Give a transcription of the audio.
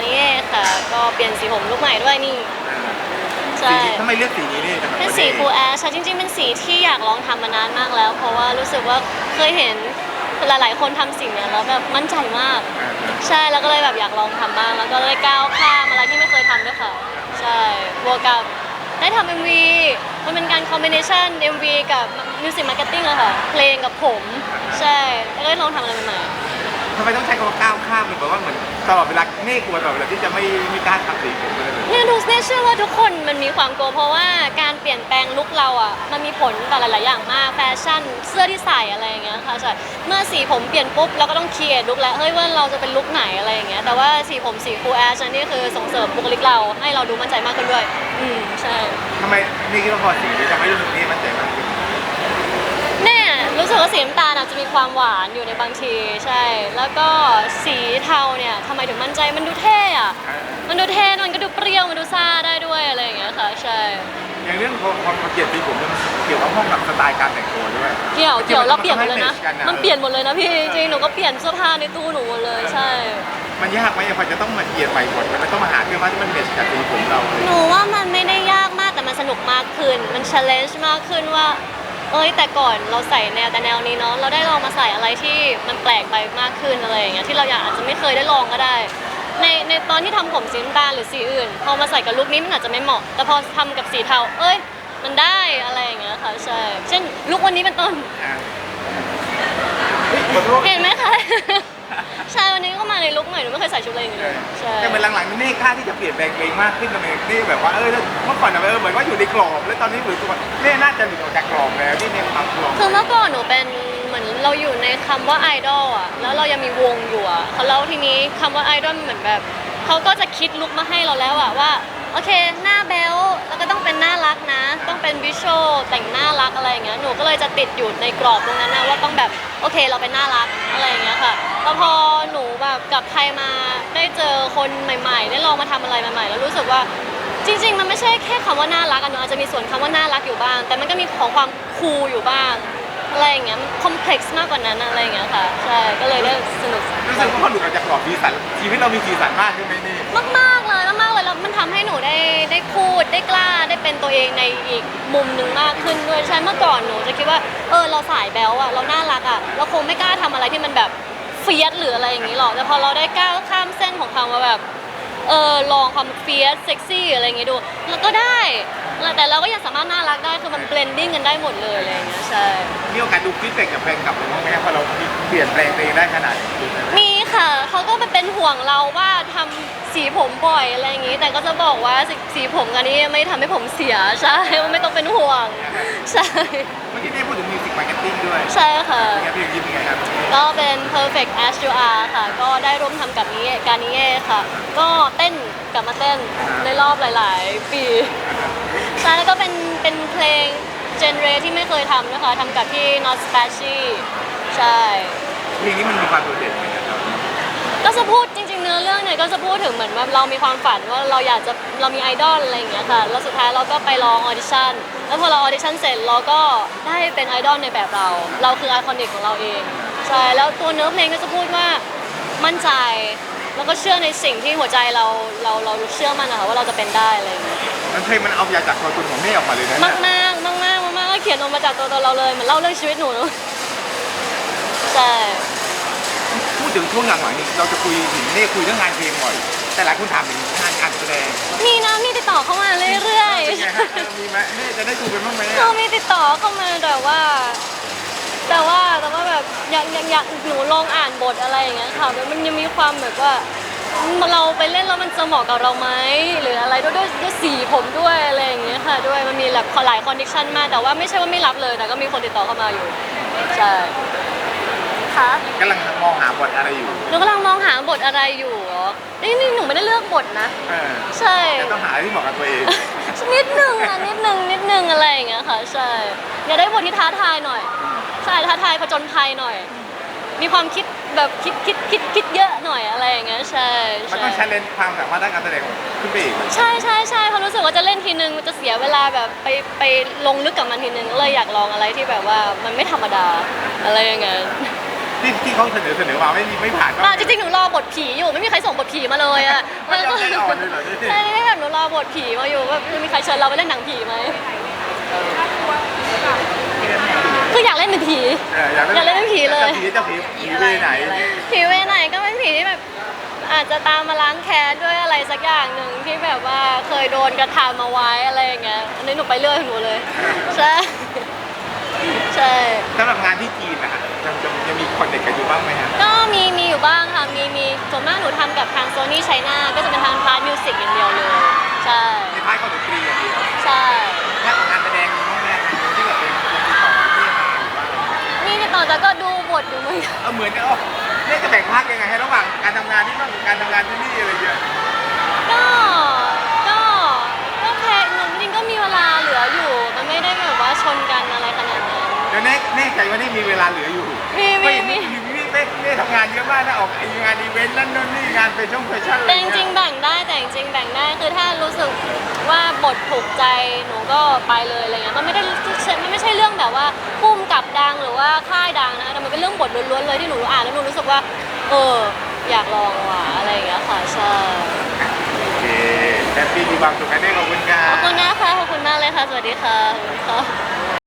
การนิเย่ค่ะ ก็เปลี่ยนสีผมลุกใหม่ด้วยนี่ ใช่ สีนี้ทำไมเลือกสีนี้นี่สำหรับเป็นสีตัวฟูแอชจริงๆ เป็นสีที่อยากลองทำมานานมากแล้ว เพราะว่ารู้สึกว่าเคยเห็นหลาย ๆ คนทำสิ่งเนี้ยแล้วแบบมั่นใจมากอ่าใช่แล้วก็เลยแบบอยากลองทำบ้างแล้วก็เลยก้าวข้ามอะไรที่ไม่เคยทำด้วยค่ะ ใช่บวกกับได้ทำ MV มันเป็นการคอมบิเนชัน MV กับมิวสิกมาร์เก็ตติ้งอะค่ะเพลงกับผม ใช่แล้วก็ได้ลองทำอะไรใหม่ทำไมต้องใช้คำว่าก้าวข้ามเลยแบบว่าเหมือน ตลอดเวลาเน่กลัวตลอดเวลาที่จะไม่ไม่กล้าทำสีผมเลยๆเนี่ยดูเนี่ยเชื่อว่าทุกคนมันมีความกลัวเพราะว่าการเปลี่ยนแปลงลุคเราอะมันมีผลต่อหลาย ๆ อย่างมากแฟชั่นเสื้อที่ใส่อะไรอย่างเงี้ยค่ะใช่เมื่อสีผมเปลี่ยนปุ๊บเราก็ต้องเคลียร์ลุคแล้วเฮ้ยว่าเราจะเป็นลุคไหนอะไรอย่างเงี้ยแต่ว่าสีผมสีฟูแอชนี่คือส่งเสริมบุคลิกเราให้เราดูมั่นใจมากขึ้นด้วย อืมใช่ทำไมนี่คิดว่าพอสีนี้จะไม่รู้สึกนี่มันใจมากขึ้นแน่รู้สึกว่าสีน้ำตาลอาจจะมี ความหวานอยู่ในบางทีใช่ แล้วก็สีเทาเนี่ยทำไมถึงมั่นใจมันดูเท่อะมันดูเท่มันก็ดูเปรี้ยวมันดูซ่าได้ด้วยอะไรอย่างเงี้ยค่ะใช่อย่างเรื่องพอพอมาเปลี่ยนสีผมเนี่ยมันเกี่ยวกับห้องกับสไตล์การแต่งตัวด้วยเกี่ยวเกี่ยวเราเปลี่ยนหมดเลยนะ มันต้องให้ match กันอะมันเปลี่ยนหมดเลยนะพี่จริงๆหนูก็เปลี่ยนเสื้อผ้าในตู้หนูหมดเลยใช่ มันยากไหมพอจะต้องมาเปลี่ยนใหม่หมดมันต้องมาหาเครื่องว่าที่มันเมทช์กับสีผมเราเลยหนูว่ามันไม่ได้ยากมากแต่มันสนุกมากขึ้น มัน challenge มากขึ้นว่า เอ้ยแต่ก่อนเราใส่แนวแต่แนวนี้เนาะเราได้ลองมาใส่อะไรที่มันแปลกไปมากขึ้นอะไรอย่างเงี้ยที่เราอยากอาจจะไม่เคยได้ลองก็ได้ ในในตอนที่ทำผมสีน้ำตาลหรือสีอื่น พอมาใส่กับลุคนี้มันอาจจะไม่เหมาะ แต่พอทำกับสีเทาเอ้ย มันได้อะไรอย่างเงี้ยค่ะใช่เช่นลุควันนี้เป็นต้นอ่าเฮ้ยขอโทษเห็นไหมคะ ใช่วันนี้ก็มาในลุคใหม่หนูไม่เคยใส่ชุดอะไรอย่างนี้เลยใช่แต่เป็นหลังๆนี่เน่กล้าที่จะเปลี่ยนแปลงตัวเองมากขึ้นทำไมนี่แบบว่าเออเมื่อก่อนอะเออเหมือนว่าอยู่ในกรอบแล้วตอนนี้เหมือนตัวเน่น่าจะหลุดออกจากกรอบแล้วนี่เนี่ยความกรอบคือเมื่อก่อนหนูเป็นเหมือนเราอยู่ในคำว่าไอดอลอะแล้วเรายังมีวงอยู่อะแล้วทีนี้คำว่าไอดอลเหมือนแบบเขาก็จะคิดลุคมาให้เราแล้วอะว่าโอเคหน้าแบลแล้วก็ต้องเป็นน่ารักนะ ต้องเป็นวิชวลแต่งน่ารักอะไรอย่างเงี้ยหนูก็ เลยจะติดอยู่ในกรอบตรงนั้นนะว่าต้องแบบโอเคเราเป็นน่ารักอะไรอย่างเงี้ยค่ะแล้วพอหนูแบบกลับไทยมาได้เจอคนใหม่ ๆ ได้ลองมาทำอะไรใหม่ ๆ แล้วรู้สึกว่าจริง ๆ มันไม่ใช่แค่คำว่าน่ารักอะเนอะอาจจะมีส่วนคำว่าน่ารักอยู่บ้าง แต่มันก็มีของความคูลอยู่บ้างอะไรอย่างเงี้ยคอมเพล็กซ์มากกว่านั้นอะไรอย่างเงี้ยค่ะใช่ก็เลยได้สนุกรู้สึกว่าพอหลุดออกจากกรอบสีสันชีวิตเรามีสีสันมากขึ้นไหมนี่มากๆเลยมากๆเลยแล้วมันทำให้หนูได้ได้พูดได้กล้าได้เป็นตัวเองในอีก มุมหนึ่งมากขึ้นด้วยใช่เมื่อก่อนหนูจะคิดว่าเออเราสายแบลอะเราน่ารักอะเราคงไม่กล้าทำอะไรที่มันแบบเฟียสหรืออะไรอย่างงี้หรอกแต่พอเราได้ก้าวข้ามเส้นของคำว่าแบบเออลองความเฟียสเซ็กซี่อะไรอย่างงี้ดูแล้วก็ได้แต่เราก็ยังสามารถน่ารักได้คือมันเบลนดิ้งกันได้หมดเลยอะไรอย่างเงี้ยใช่ มีโอกาสดูฟีดแบ็กจากแฟนคลับหรือว่าไหมครับพอเราเปลี่ยนแปลงตัวเองได้ขนาดนี้ มีค่ะ เขาก็เป็นห่วงเราว่าทำสีผมบ่อยอะไรอย่างงี้ แต่ก็จะบอกว่าสสีผมกันนี้ไม่ทำให้ผมเสียใช่ว่าไม่ต้องเป็นห่วง ใช่เมื่อกี้ได้พูดถึงมิวสิกมาร์เก็ตติ้งด้วยใช่ค่ะ เป็นไงพี่ยิ้มเป็นไงครับก็เป็น perfect as you are ค่ะ ก็ได้ร่วมทำกับนี้การนิเย่ค่ะ ก็เต้นกลับมาเต้นในรอบหลาย ๆ ปีใช่แล้วก็เป็นเป็นเพลงเจนเรที่ไม่เคยทำนะคะทำกับพี่ Not s p a c h y ใช่ เพลงนี้มันมีความโดดเด่นไหมครับ ก็จะพูดจริงๆเนื้อเรื่องเนี่ยก็จะพูดถึงเหมือนว่าเรามีความฝันว่าเราอยากจะเรามีไอดอลอะไรอย่างเงี้ยค่ะแล้วสุดท้ายเราก็ไปลองออดิชั่นแล้วพอเราออดิชั่นเสร็จเราก็ได้เป็นไอดอลในแบบเรา เราคือไอคอนิกของเราเองใช่แล้วตัวเนื้อเพลงก็จะพูดว่ามั่นใจแล้วก็เชื่อในสิ่งที่หัวใจเราเราเราเชื่อมั่นนะคะว่าเราจะเป็นได้อะไรอย่างเงี้ยมันเพลงมันเอายาจากตัวตนของเน่ออกมาเลยนะมากมากมากมากมากมากๆก็เขียนออกมาจากตัวตนเราเลยเหมือนเล่าเรื่องชีวิตหนูเนอะใช่พูด ถึงช่วงหลังๆนี้เราจะคุยถึงเน่คุยเรื่องงานเพลงบ่อย แต่หลายคนถามถึงงานการแสดงมีนะมีติดต่อเข้ามาเรื่อยเป็นไงๆฮะเออมีไหมเน่จะได้ดูเป็นบ้างไหมเราอะมีติดต่อเข้ามาแต่ว่า แต่ว่าแต่ว่าแบบอยากอยากอยากหนูลองอ่านบทอะไรอย่างเงี้ยค่ะมันยังมีความแบบว่าเราไปเล่นแล้วมันจะเหมาะกับเราไหมหรืออะไรด้วยด้วยด้วยสีผมด้วยอะไรอย่างเงี้ยค่ะ ด้วยมันมีแบบหลายคอนดิชันมากแต่ว่าไม่ใช่ว่าไม่รับเลย แต่ก็มีคนติดต่อเข้ามาอยู่ใช่ ค่ะกำลังมองหาบทอะไรอยู่ หนูกำลังมองหาบทอะไรอยู่เหรอนี่นี่หนูไม่ได้เลือกบทนะ เออใช่ แต่ต้องหาที่เหมาะกับตัวเอง นิดนึงอะนิดนึงนิดนึงอะไรอย่างเงี้ยค่ะ ใช่ อยากได้บทที่ท้าทายหน่อย ใช่ท้าทายผจญภัยหน่อย มีความคิดแบบคิดคิดคิดคิดเยอะหน่อยอะไรอย่างเงี้ยใช่มันใช่ ต้องใช้เลนความสามารถด้านการแสดงขึ้นไปอีกใช่ใช่ใช่เพราะรู้สึกว่าจะเล่นทีนึงมันจะเสียเวลาแบบไปไปลงลึกกับมันทีนึงก็เลยอยากลองอะไรที่แบบว่ามันไม่ธรรมดาอะไรอย่างเงี้ย ที่ที่เขาเสนอเสนอมาไม่มีไม่ผ่านอะจริงๆหนูรอบทผีอยู่ไม่มีใครส่งบทผีมาเลยอะไม่ยอมใจอ่อนเลยเหรอ ใช่ไม่แบบหนูรอบทผีมาอยู่ว่ามีใครเชิญเราไปเล่นหนังผีไหมคืออยากเล่นเป็นผี เอออยากอยากเล่นเป็นผีเลย จะผีจะผีผีไปไหน ผีเวไหนก็เป็นผีที่แบบ อาจจะตามมาล้างแค้นด้วยอะไรสักอย่างหนึ่งที่แบบว่าเคยโดนกระทำมาไว้อะไรอย่างเงี้ยอันนี้หนูไปเรื่อยของหนูเลย ใช่ใช่ สำหรับงานที่จีนนะฮะจะจะ จะมีคอนเนคกันอยู่บ้างไหมฮะก็มีมีอยู่บ้างค่ะ มีมีส่วนมากหนูทำกับทางโซนี่ไชน่าก็จะเป็นทางพาร์ทมิวสิกอย่างเดียวเลย ใช่ ในพาร์ทของดนตรีอย่างเดียวใช่ถ้าของงานแสดงมีบ้างไหมฮะที่แบบเป็นคนติดต่อที่มาหรือว่าอะไรนี่ติดต่อแต่ก็ดูบทอยู่เหมือนกันเออเหมือนกันอ๋อเนี่ยจะแบ่งภาคยังไงให้ระหว่างการทำงานที่นู่นกับการทำงานที่นี่อะไรเงี้ยก็ก็ก็แค่หนูจริงๆก็มีเวลาเหลืออยู่ มันไม่ได้แบบว่าชนกันอะไรขนาดนั้นเดี๋ยวแน่แน่ใจว่านี่มีเวลาเหลืออยู่ มีมีไม่มีมีมีเป้เป้ทำงานเยอะมากนะออกไอ้งานอีเวนต์นั่นนู่นนี่งานแฟชั่นแฟชั่นอะไรแต่จเงี้ยริงๆแบ่งได้แต่จริงๆแบ่งได้คือถ้ารู้สึกว่าบทถูกใจหนูก็ไปเลยอะไรเงี้ยมันไม่ได้มันไม่ใช่เรื่องแบบว่าพุ่มกับดังหรือว่าค่ายดังนะแต่มันเป็นเรื่องบทล้วนๆเลยที่หนูอ่านแล้วหนูรู้สึกว่า เอออยากลองว่ะอะไรอย่างเงี้ยค่ะใช่โอเคแฮปปี้มีความสุขกันแน่ขอบคุณครัขบอบคุณนะคะขอบคุณมากเลยค่ะสวัสดีค่ะขอบคุณค่ะ